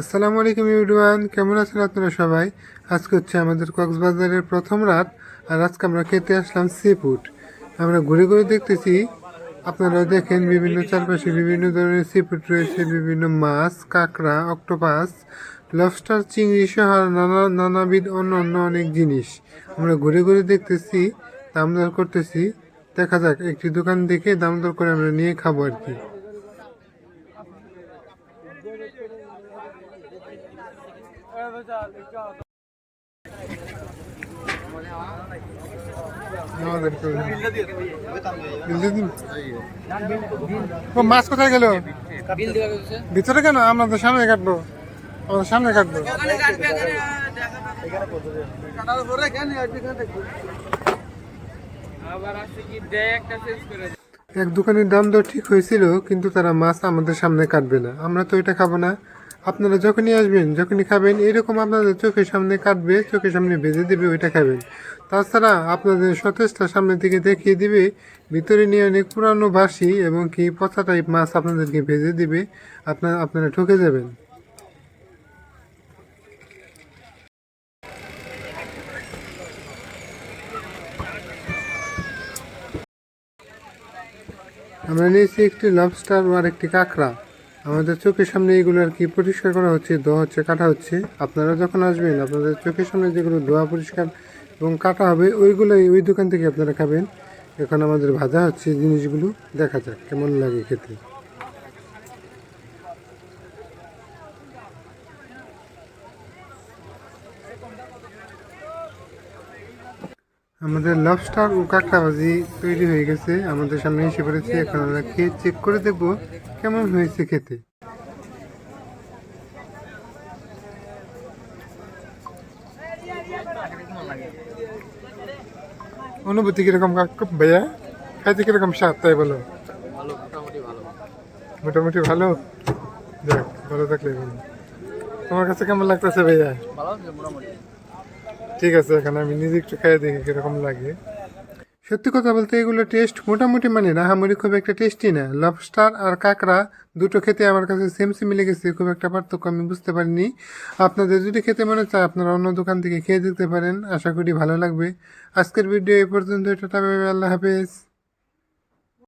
আসসালামু আলাইকুম ইউরিওয়ান কেমন আছেন আপনারা সবাই? আজকে হচ্ছে আমাদের কক্সবাজারের প্রথম রাত, আর আজকে আমরা খেতে আসলাম সি ফুড আমরা ঘুরে ঘুরে দেখতেছি, আপনারা দেখেন বিভিন্ন চারপাশে বিভিন্ন ধরনের সি ফুড রয়েছে, বিভিন্ন মাছ, কাঁকড়া অক্টোপাস লবস্টার চিংড়ি সহ নানা, নানাবিধ অন্য অন্য অনেক জিনিস। আমরা ঘুরে ঘুরে দেখতেছি, দাম দর করতেছি। দেখা যাক, একটি দোকান দেখে দাম দর করে আমরা নিয়ে খাব আর কি আমাদের কেউ নেই। বিল দিয়ে দিন। ও মাছ কোথায় গেল? ভিতরে কেন? আমরা তো সামনে কাটবো। আমাদের সামনে কাটবো। এক দোকানের দাম দর ঠিক হয়েছিল, কিন্তু তারা মাছ আমাদের সামনে কাটবে না। আমরা তো এটা খাব না। আপনারা যখনই আসবেন, যখনই খাবেন, এরকম আপনাদের চোখের সামনে কাটবে, চোখের সামনে ভেজে দিবে, ওইটা খাবেন। তাছাড়া আপনাদের সতেজটা সামনে থেকে দেখিয়ে দিবে, ভিতরে নিয়ে অনেক পুরানো বাসি এবং কি পচা টাইপ মাছ আপনাদেরকে ভেজে দিবে, আপনারা আপনারা ঠকে যাবেন। আমরা নিয়েছি একটি লবস্টার আর একটি কাঁকড়া। আমাদের চোখের সামনে এগুলো আর কি পরিষ্কার করা হচ্ছে, ধোয়া হচ্ছে, কাটা হচ্ছে, আপনারা যখন আসবেন, আপনাদের চোখের সামনে যেগুলো ধোয়া পরিষ্কার এবং কাটা হবে, ওইগুলোই ওই দোকান থেকে আপনারা খাবেন। এখন আমাদের ভাজা হচ্ছে জিনিসগুলো, দেখা যাক কেমন লাগে খেতে। আমাদের লবস্টার ও কাঁকড়া ভাজি তৈরি হয়ে গেছে। আমাদের সামনে এসে পড়েছে এখন আমরা খেয়ে চেক করে দেখব কেমন হয়েছে খেতে। অনুভূতি কীরকম ভাইয়া? খাইতে কীরকম স্বাদ তাই বলো? মোটামুটি ভালো। মোটামুটি ভালো? যাক ভালো থাকলে তোমার কাছে কেমন লাগতেছে ভাইয়া? ঠিক আছে, এখন আমি নিজে একটু খেয়ে দেখি কীরকম লাগে। সত্যি কথা বলতে এগুলো টেস্ট মোটামুটি মানে রাহামরি খুব একটা টেস্টি না। লবস্টার আর কাঁকড়া দুটো খেতে আমার কাছে সেম মিলে গেছে খুব একটা পার্থক্য আমি বুঝতে পারিনি। আপনাদের যদি খেতে মনে চায়, আপনারা অন্য দোকান থেকে খেয়ে দেখতে পারেন। আশা করি ভালো লাগবে। আজকের ভিডিও এ পর্যন্ত এটা আল্লাহ হাফেজ।